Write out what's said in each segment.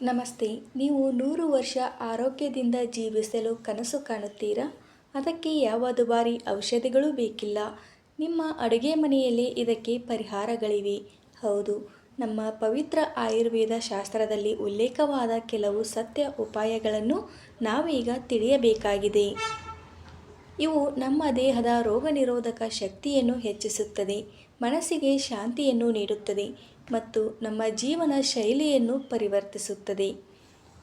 ನಮಸ್ತೆ, ನೀವು ನೂರು ವರ್ಷ ಆರೋಗ್ಯದಿಂದ ಜೀವಿಸಲು ಕನಸು ಕಾಣುತ್ತೀರಾ? ಅದಕ್ಕೆ ಯಾವ ದುಬಾರಿ ಔಷಧಿಗಳು ಬೇಕಿಲ್ಲ. ನಿಮ್ಮ ಅಡುಗೆ ಮನೆಯಲ್ಲಿ ಇದಕ್ಕೆ ಪರಿಹಾರಗಳಿವೆ. ಹೌದು, ನಮ್ಮ ಪವಿತ್ರ ಆಯುರ್ವೇದ ಶಾಸ್ತ್ರದಲ್ಲಿ ಉಲ್ಲೇಖವಾದ ಕೆಲವು ಸತ್ಯ ಉಪಾಯಗಳನ್ನು ನಾವೀಗ ತಿಳಿಯಬೇಕಾಗಿದೆ. ಇವು ನಮ್ಮ ದೇಹದ ರೋಗನಿರೋಧಕ ಶಕ್ತಿಯನ್ನು ಹೆಚ್ಚಿಸುತ್ತದೆ. ಮನಸ್ಸಿಗೆ ಶಾಂತಿಯನ್ನು ನೀಡುತ್ತದೆ ಮತ್ತು ನಮ್ಮ ಜೀವನ ಶೈಲಿಯನ್ನು ಪರಿವರ್ತಿಸುತ್ತದೆ.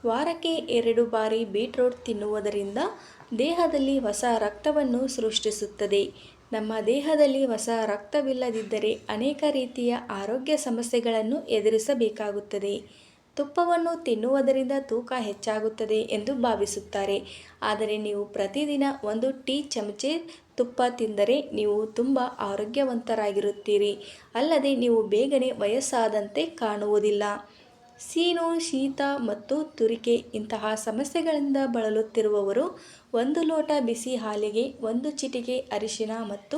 ವಾರಕ್ಕೆ ಎರಡು ಬಾರಿ ಬೀಟ್ರೋಟ್ ತಿನ್ನುವುದರಿಂದ ದೇಹದಲ್ಲಿ ಹೊಸ ರಕ್ತವನ್ನು ಸೃಷ್ಟಿಸುತ್ತದೆ. ನಮ್ಮ ದೇಹದಲ್ಲಿ ಹೊಸ ರಕ್ತವಿಲ್ಲದಿದ್ದರೆ ಅನೇಕ ರೀತಿಯ ಆರೋಗ್ಯ ಸಮಸ್ಯೆಗಳನ್ನು ಎದುರಿಸಬೇಕಾಗುತ್ತದೆ. ತುಪ್ಪವನ್ನು ತಿನ್ನುವುದರಿಂದ ತೂಕ ಹೆಚ್ಚಾಗುತ್ತದೆ ಎಂದು ಭಾವಿಸುತ್ತಾರೆ. ಆದರೆ ನೀವು ಪ್ರತಿದಿನ ಒಂದು ಟೀ ಚಮಚೆ ತುಪ್ಪ ತಿಂದರೆ ನೀವು ತುಂಬ ಆರೋಗ್ಯವಂತರಾಗಿರುತ್ತೀರಿ. ಅಲ್ಲದೆ ನೀವು ಬೇಗನೆ ವಯಸ್ಸಾದಂತೆ ಕಾಣುವುದಿಲ್ಲ. ಸೀನು, ಶೀತ ಮತ್ತು ತುರಿಕೆ ಇಂತಹ ಸಮಸ್ಯೆಗಳಿಂದ ಬಳಲುತ್ತಿರುವವರು ಒಂದು ಲೋಟ ಬಿಸಿ ಹಾಲಿಗೆ ಒಂದು ಚಿಟಿಕೆ ಅರಿಶಿನ ಮತ್ತು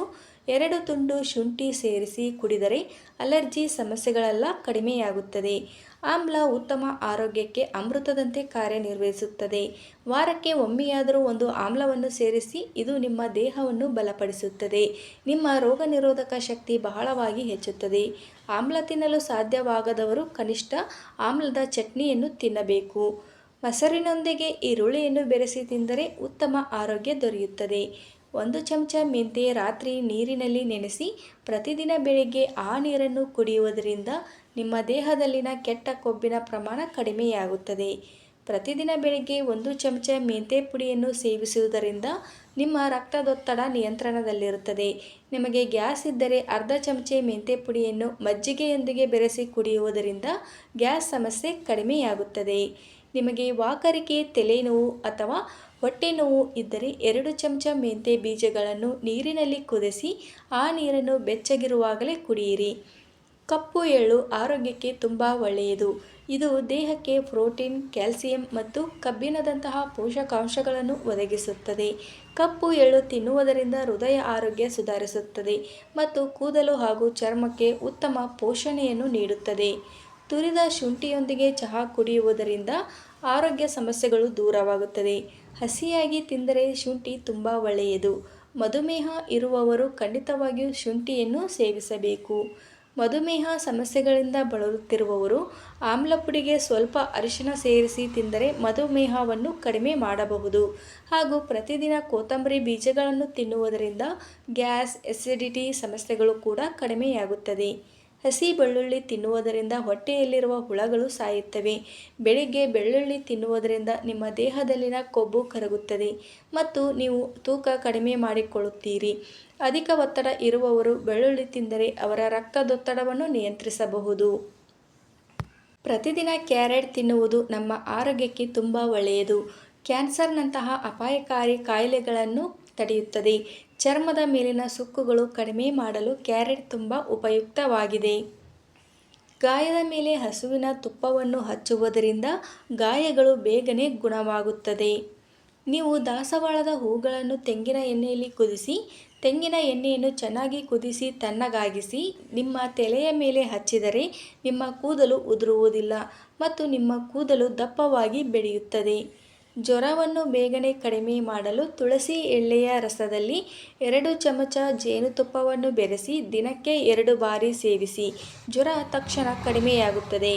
ಎರಡು ತುಂಡು ಶುಂಠಿ ಸೇರಿಸಿ ಕುಡಿದರೆ ಅಲರ್ಜಿ ಸಮಸ್ಯೆಗಳೆಲ್ಲ ಕಡಿಮೆಯಾಗುತ್ತದೆ. ಆಮ್ಲ ಉತ್ತಮ ಆರೋಗ್ಯಕ್ಕೆ ಅಮೃತದಂತೆ ಕಾರ್ಯನಿರ್ವಹಿಸುತ್ತದೆ. ವಾರಕ್ಕೆ ಒಮ್ಮೆಯಾದರೂ ಒಂದು ಆಮ್ಲವನ್ನು ಸೇರಿಸಿ ಇದು ನಿಮ್ಮ ದೇಹವನ್ನು ಬಲಪಡಿಸುತ್ತದೆ. ನಿಮ್ಮ ರೋಗ ನಿರೋಧಕ ಶಕ್ತಿ ಬಹಳವಾಗಿ ಹೆಚ್ಚುತ್ತದೆ. ಆಮ್ಲ ತಿನ್ನಲು ಸಾಧ್ಯವಾಗದವರು ಕನಿಷ್ಠ ಆಮ್ಲದ ಚಟ್ನಿಯನ್ನು ತಿನ್ನಬೇಕು. ಮೊಸರಿನೊಂದಿಗೆ ಈರುಳ್ಳಿಯನ್ನು ಬೆರೆಸಿ ತಿಂದರೆ ಉತ್ತಮ ಆರೋಗ್ಯ ದೊರೆಯುತ್ತದೆ. ಒಂದು ಚಮಚ ಮೆಂತೆ ರಾತ್ರಿ ನೀರಿನಲ್ಲಿ ನೆನೆಸಿ ಪ್ರತಿದಿನ ಬೆಳಿಗ್ಗೆ ಆ ನೀರನ್ನು ಕುಡಿಯುವುದರಿಂದ ನಿಮ್ಮ ದೇಹದಲ್ಲಿನ ಕೆಟ್ಟ ಕೊಬ್ಬಿನ ಪ್ರಮಾಣ ಕಡಿಮೆಯಾಗುತ್ತದೆ. ಪ್ರತಿದಿನ ಬೆಳಿಗ್ಗೆ ಒಂದು ಚಮಚ ಮೆಂತೆ ಪುಡಿಯನ್ನು ಸೇವಿಸುವುದರಿಂದ ನಿಮ್ಮ ರಕ್ತದೊತ್ತಡ ನಿಯಂತ್ರಣದಲ್ಲಿರುತ್ತದೆ. ನಿಮಗೆ ಗ್ಯಾಸ್ ಇದ್ದರೆ ಅರ್ಧ ಚಮಚೆ ಮೆಂತೆ ಪುಡಿಯನ್ನು ಮಜ್ಜಿಗೆಯೊಂದಿಗೆ ಬೆರೆಸಿ ಕುಡಿಯುವುದರಿಂದ ಗ್ಯಾಸ್ ಸಮಸ್ಯೆ ಕಡಿಮೆಯಾಗುತ್ತದೆ. ನಿಮಗೆ ವಾಕರಿಕೆ, ತಲೆನೋವು ಅಥವಾ ಹೊಟ್ಟೆ ನೋವು ಇದ್ದರೆ ಎರಡು ಚಮಚ ಮೆಂತೆ ಬೀಜಗಳನ್ನು ನೀರಿನಲ್ಲಿ ಕುದಿಸಿ ಆ ನೀರನ್ನು ಬೆಚ್ಚಗಿರುವಾಗಲೇ ಕುಡಿಯಿರಿ. ಕಪ್ಪು ಎಳ್ಳು ಆರೋಗ್ಯಕ್ಕೆ ತುಂಬ ಒಳ್ಳೆಯದು. ಇದು ದೇಹಕ್ಕೆ ಪ್ರೋಟೀನ್, ಕ್ಯಾಲ್ಸಿಯಂ ಮತ್ತು ಕಬ್ಬಿಣದಂತಹ ಪೋಷಕಾಂಶಗಳನ್ನು ಒದಗಿಸುತ್ತದೆ. ಕಪ್ಪು ಎಳ್ಳು ತಿನ್ನುವುದರಿಂದ ಹೃದಯ ಆರೋಗ್ಯ ಸುಧಾರಿಸುತ್ತದೆ ಮತ್ತು ಕೂದಲು ಹಾಗೂ ಚರ್ಮಕ್ಕೆ ಉತ್ತಮ ಪೋಷಣೆಯನ್ನು ನೀಡುತ್ತದೆ. ತುರಿದ ಶುಂಠಿಯೊಂದಿಗೆ ಚಹಾ ಕುಡಿಯುವುದರಿಂದ ಆರೋಗ್ಯ ಸಮಸ್ಯೆಗಳು ದೂರವಾಗುತ್ತದೆ. ಹಸಿಯಾಗಿ ತಿಂದರೆ ಶುಂಠಿ ತುಂಬ ಒಳ್ಳೆಯದು. ಮಧುಮೇಹ ಇರುವವರು ಖಂಡಿತವಾಗಿಯೂ ಶುಂಠಿಯನ್ನು ಸೇವಿಸಬೇಕು. ಮಧುಮೇಹ ಸಮಸ್ಯೆಗಳಿಂದ ಬಳಲುತ್ತಿರುವವರು ಆಮ್ಲ ಪುಡಿಗೆ ಸ್ವಲ್ಪ ಅರಿಶಿನ ಸೇರಿಸಿ ತಿಂದರೆ ಮಧುಮೇಹವನ್ನು ಕಡಿಮೆ ಮಾಡಬಹುದು. ಹಾಗೂ ಪ್ರತಿದಿನ ಕೊತ್ತಂಬರಿ ಬೀಜಗಳನ್ನು ತಿನ್ನುವುದರಿಂದ ಗ್ಯಾಸ್ ಎಸಿಡಿಟಿ ಸಮಸ್ಯೆಗಳು ಕೂಡ ಕಡಿಮೆಯಾಗುತ್ತದೆ. ಹಸಿ ಬೆಳ್ಳುಳ್ಳಿ ತಿನ್ನುವುದರಿಂದ ಹೊಟ್ಟೆಯಲ್ಲಿರುವ ಹುಳಗಳು ಸಾಯುತ್ತವೆ. ಬೆಳಿಗ್ಗೆ ಬೆಳ್ಳುಳ್ಳಿ ತಿನ್ನುವುದರಿಂದ ನಿಮ್ಮ ದೇಹದಲ್ಲಿನ ಕೊಬ್ಬು ಕರಗುತ್ತದೆ ಮತ್ತು ನೀವು ತೂಕ ಕಡಿಮೆ ಮಾಡಿಕೊಳ್ಳುತ್ತೀರಿ. ಅಧಿಕ ಒತ್ತಡ ಇರುವವರು ಬೆಳ್ಳುಳ್ಳಿ ತಿಂದರೆ ಅವರ ರಕ್ತದೊತ್ತಡವನ್ನು ನಿಯಂತ್ರಿಸಬಹುದು. ಪ್ರತಿದಿನ ಕ್ಯಾರೆಟ್ ತಿನ್ನುವುದು ನಮ್ಮ ಆರೋಗ್ಯಕ್ಕೆ ತುಂಬ ಒಳ್ಳೆಯದು. ಕ್ಯಾನ್ಸರ್ನಂತಹ ಅಪಾಯಕಾರಿ ಕಾಯಿಲೆಗಳನ್ನು ತಡೆಯುತ್ತದೆ. ಚರ್ಮದ ಮೇಲಿನ ಸುಕ್ಕುಗಳು ಕಡಿಮೆ ಮಾಡಲು ಕ್ಯಾರೆಟ್ ತುಂಬ ಉಪಯುಕ್ತವಾಗಿದೆ. ಗಾಯದ ಮೇಲೆ ಹಸುವಿನ ತುಪ್ಪವನ್ನು ಹಚ್ಚುವುದರಿಂದ ಗಾಯಗಳು ಬೇಗನೆ ಗುಣವಾಗುತ್ತದೆ. ನೀವು ದಾಸವಾಳದ ಹೂಗಳನ್ನು ತೆಂಗಿನ ಎಣ್ಣೆಯಲ್ಲಿ ಕುದಿಸಿ, ತೆಂಗಿನ ಎಣ್ಣೆಯನ್ನು ಚೆನ್ನಾಗಿ ಕುದಿಸಿ ತಣ್ಣಗಾಗಿಸಿ, ನಿಮ್ಮ ತಲೆಯ ಮೇಲೆ ಹಚ್ಚಿದರೆ ನಿಮ್ಮ ಕೂದಲು ಉದುರುವುದಿಲ್ಲ ಮತ್ತು ನಿಮ್ಮ ಕೂದಲು ದಪ್ಪವಾಗಿ ಬೆಳೆಯುತ್ತದೆ. ಜ್ವರವನ್ನು ಬೇಗನೆ ಕಡಿಮೆ ಮಾಡಲು ತುಳಸಿ ಎಳ್ಳೆಯ ರಸದಲ್ಲಿ ಎರಡು ಚಮಚ ಜೇನುತುಪ್ಪವನ್ನು ಬೆರೆಸಿ ದಿನಕ್ಕೆ ಎರಡು ಬಾರಿ ಸೇವಿಸಿ. ಜ್ವರ ತಕ್ಷಣ ಕಡಿಮೆಯಾಗುತ್ತದೆ.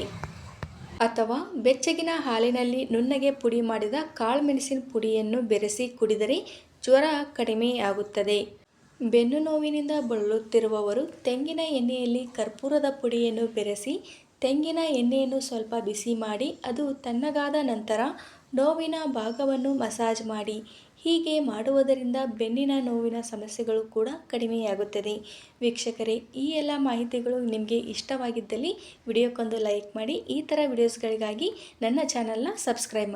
ಅಥವಾ ಬೆಚ್ಚಗಿನ ಹಾಲಿನಲ್ಲಿ ನುಣ್ಣಗೆ ಪುಡಿ ಮಾಡಿದ ಕಾಳುಮೆಣಸಿನ ಪುಡಿಯನ್ನು ಬೆರೆಸಿ ಕುಡಿದರೆ ಜ್ವರ ಕಡಿಮೆಯಾಗುತ್ತದೆ. ಬೆನ್ನು ನೋವಿನಿಂದ ಬಳಲುತ್ತಿರುವವರು ತೆಂಗಿನ ಎಣ್ಣೆಯಲ್ಲಿ ಕರ್ಪೂರದ ಪುಡಿಯನ್ನು ಬೆರೆಸಿ, ತೆಂಗಿನ ಎಣ್ಣೆಯನ್ನು ಸ್ವಲ್ಪ ಬಿಸಿ ಮಾಡಿ, ಅದು ತಣ್ಣಗಾದ ನಂತರ ನೋವಿನ ಭಾಗವನ್ನು ಮಸಾಜ್ ಮಾಡಿ. ಹೀಗೆ ಮಾಡುವುದರಿಂದ ಬೆನ್ನಿನ ನೋವಿನ ಸಮಸ್ಯೆಗಳು ಕೂಡ ಕಡಿಮೆಯಾಗುತ್ತದೆ. ವೀಕ್ಷಕರೇ, ಈ ಎಲ್ಲ ಮಾಹಿತಿಗಳು ನಿಮಗೆ ಇಷ್ಟವಾಗಿದ್ದಲ್ಲಿ ವಿಡಿಯೋಕ್ಕೊಂದು ಲೈಕ್ ಮಾಡಿ, ಈ ಥರ ವಿಡಿಯೋಸ್ಗಳಿಗಾಗಿ ನನ್ನ ಚಾನಲ್ನ ಸಬ್ಸ್ಕ್ರೈಬ್